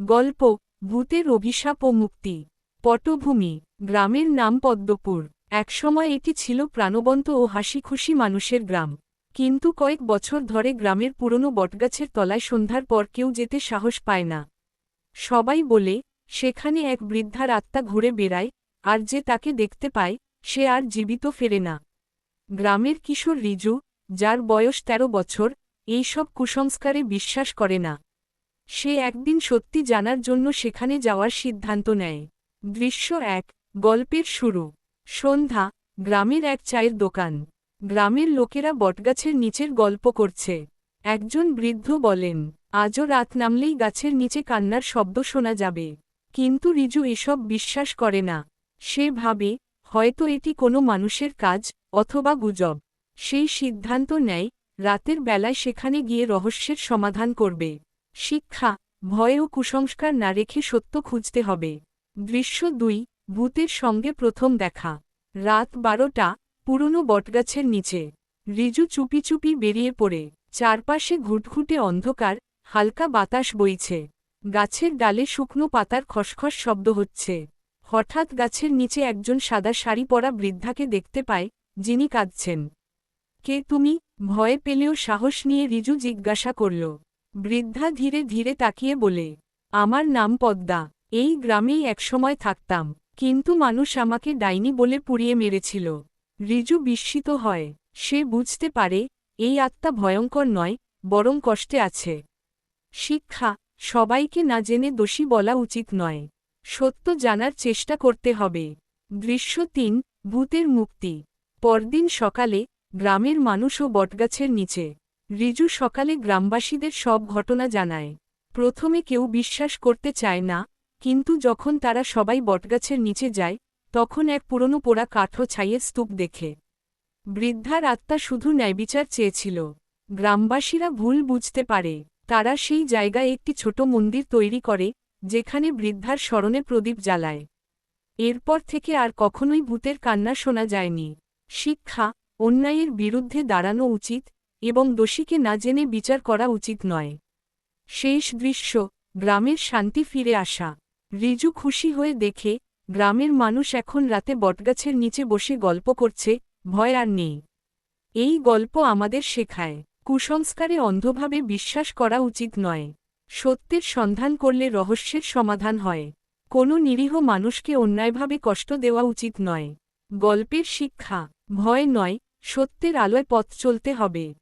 গল্প, ভূতের অভিশাপ ও মুক্তি। পটভূমি, গ্রামের নাম পদ্মপুর। একসময় এটি ছিল প্রাণবন্ত ও হাসিখুশি মানুষের গ্রাম। কিন্তু কয়েক বছর ধরে গ্রামের পুরনো বটগাছের তলায় সন্ধ্যার পর কেউ যেতে সাহস পায় না। সবাই বলে, সেখানে এক বৃদ্ধার আত্মা ঘুরে বেড়ায়, আর যে তাকে দেখতে পায়, সে আর জীবিত ফেরে না। গ্রামের কিশোর রিজু, যার বয়স ১৩ বছর, এইসব কুসংস্কারে বিশ্বাস করে না। সে একদিন সত্যি জানার জন্য সেখানে যাওয়ার সিদ্ধান্ত নেয়। দৃশ্য এক, গল্পের শুরু। সন্ধ্যা, গ্রামের এক চায়ের দোকান। গ্রামের লোকেরা বটগাছের নিচের গল্প করছে। একজন বৃদ্ধ বলেন, আজও রাত নামলেই গাছের নিচে কান্নার শব্দ শোনা যাবে। কিন্তু রিজু এসব বিশ্বাস করে না। সে ভাবে, হয়তো এটি কোনো মানুষের কাজ অথবা গুজব। সেই সিদ্ধান্ত নেয়, রাতের বেলায় সেখানে গিয়ে রহস্যের সমাধান করবে। শিক্ষা, ভয় ও কুসংস্কার না রেখে সত্য খুঁজতে হবে। দৃশ্য দুই, ভূতের সঙ্গে প্রথম দেখা। রাত বারোটা, পুরনো বটগাছের নিচে। রিজু চুপি চুপি বেরিয়ে পড়ে। চারপাশে ঘুটঘুটে অন্ধকার, হালকা বাতাস বইছে। গাছের ডালে শুকনো পাতার খসখস শব্দ হচ্ছে। হঠাৎ গাছের নিচে একজন সাদা শাড়ি পরা বৃদ্ধাকে দেখতে পায়, যিনি কাঁদছেন। কে তুমি? ভয়ে পেলেও সাহস নিয়ে রিজু জিজ্ঞাসা করল। বৃদ্ধা ধীরে ধীরে তাকিয়ে বলে, আমার নাম পদ্মা, এই গ্রামেই একসময় থাকতাম, কিন্তু মানুষ আমাকে ডাইনি বলে পুড়িয়ে মেরেছিল। রিজু বিস্মিত হয়, সে বুঝতে পারে, এই আত্মা ভয়ঙ্কর নয়, বরং কষ্টে আছে। শিক্ষা, সবাইকে না জেনে দোষী বলা উচিত নয়। সত্য জানার চেষ্টা করতে হবে। দৃশ্য তিন, ভূতের মুক্তি। পরদিন সকালে গ্রামের মানুষ ও বটগাছের নিচে রিজু সকালে গ্রামবাসীদের সব ঘটনা জানায়। প্রথমে কেউ বিশ্বাস করতে চায় না, কিন্তু যখন তারা সবাই বটগাছের নিচে যায়, তখন এক পুরনো পোড়া কাঠো ছাইয়ের স্তূপ দেখে। বৃদ্ধার আত্মা শুধু ন্যায়বিচার চেয়েছিল। গ্রামবাসীরা ভুল বুঝতে পারে। তারা সেই জায়গায় একটি ছোট মন্দির তৈরি করে, যেখানে বৃদ্ধার স্মরণে প্রদীপ জ্বালায়। এরপর থেকে আর কখনোই ভূতের কান্না শোনা যায়নি। শিক্ষা, অন্যায়ের বিরুদ্ধে দাঁড়ানো উচিত এবং দোষীকে না জেনে বিচার করা উচিত নয়। শেষ দৃশ্য, গ্রামের শান্তি ফিরে আসা। রিজু খুশি হয়ে দেখে, গ্রামের মানুষ এখন রাতে বটগাছের নিচে বসে গল্প করছে, ভয় আর নেই। এই গল্প আমাদের শেখায়, কুসংস্কারে অন্ধভাবে বিশ্বাস করা উচিত নয়। সত্যের সন্ধান করলে রহস্যের সমাধান হয়। কোনো নিরীহ মানুষকে অন্যায়ভাবে কষ্ট দেওয়া উচিত নয়। গল্পের শিক্ষা, ভয় নয়, সত্যের আলোয় পথ চলতে হবে।